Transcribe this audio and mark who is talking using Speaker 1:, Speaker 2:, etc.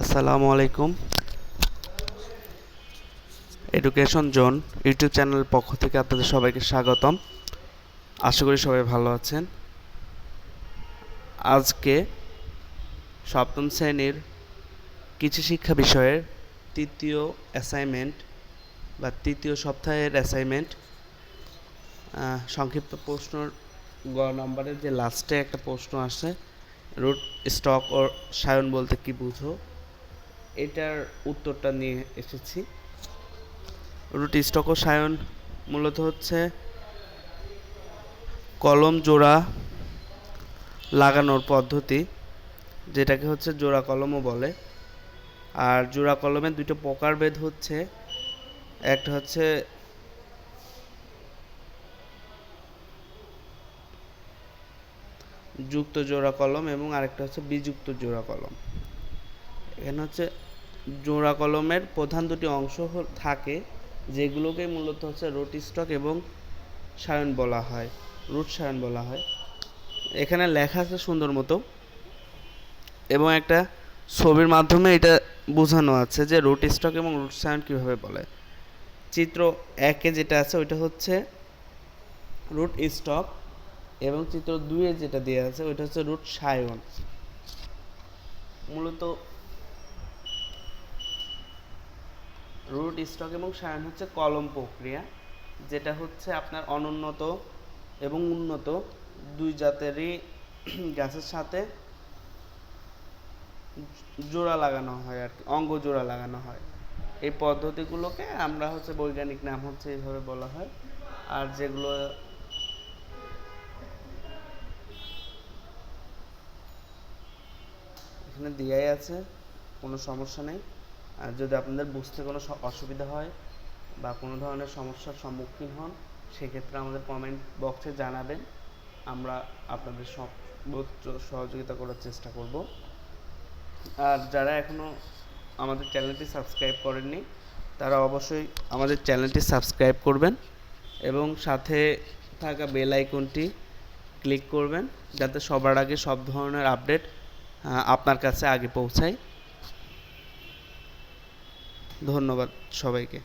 Speaker 1: আসসালামু আলাইকুম। Education zone YouTube চ্যানেলের পক্ষ থেকে আপনাদের সবাইকে স্বাগতম। আশা করি সবাই ভালো আছেন। আজকে সপ্তম শ্রেণির কিছু শিক্ষা বিষয়ের তৃতীয় অ্যাসাইনমেন্ট বা তৃতীয় সপ্তাহের অ্যাসাইনমেন্ট সংক্ষিপ্ত প্রশ্ন গ নম্বরের যে লাস্টে একটা প্রশ্ন আসে রুট স্টক ও সায়ন বলতে কি বুঝো? এটার উত্তরটা নিয়ে এসেছি। রুট স্টক ও সায়ন মূলত হচ্ছে কলম জোড়া লাগানোর পদ্ধতি, যেটাকে হচ্ছে জোড়া কলমও বলে। আর জোড়া কলমের দুটো প্রকারভেদ হচ্ছে। একটা হচ্ছে যুক্ত জোড়া কলম এবং আরেকটা হচ্ছে বিযুক্ত জোড়া কলম। এখানে হচ্ছে জোড়া কলমের প্রধান দুটি অংশ থাকে, যেগুলোকে মূলত হচ্ছে রুট স্টক এবং সায়ন বলা হয়, রুট সায়ন বলা হয়। এখানে লেখা আছে সুন্দর মতো, এবং একটা ছবির মাধ্যমে এটা বোঝানো আছে যে রুট স্টক এবং রুট সায়ন কীভাবে বলে। চিত্র একে যেটা আছে ওইটা হচ্ছে রুট স্টক, এবং চিত্র দুইয়ে যেটা দেওয়া আছে ওইটা হচ্ছে রুট সায়ন। মূলত রুট স্টক এবং সায়ন হচ্ছে কলম প্রক্রিয়া, যেটা হচ্ছে আপনার অনুন্নত এবং উন্নত দুই জাতেরই গাছের সাথে জোড়া লাগানো হয় আর কি, অঙ্গ জোড়া লাগানো হয়। এই পদ্ধতিগুলোকে আমরা হচ্ছে বৈজ্ঞানিক নাম হচ্ছে এইভাবে বলা হয়। আর যেগুলো এখানে দেয়াই আছে, কোনো সমস্যা নেই। যদি আপনাদের বুঝতে কোনো অসুবিধা হয় বা কোনো ধরনের সমস্যার সম্মুখীন হন, সেক্ষেত্রে আমাদের কমেন্ট বক্সে জানাবেন। আমরা আপনাদের সর্বোচ্চ সহযোগিতা করার চেষ্টা করব। আর যারা এখনও আমাদের চ্যানেলটি সাবস্ক্রাইব করেননি, তারা অবশ্যই আমাদের চ্যানেলটি সাবস্ক্রাইব করবেন এবং সাথে থাকা বেল আইকনটি ক্লিক করবেন, যাতে সবার আগে সব ধরনের আপডেট আপনার কাছে আগে পৌঁছায়। ধন্যবাদ সবাইকে।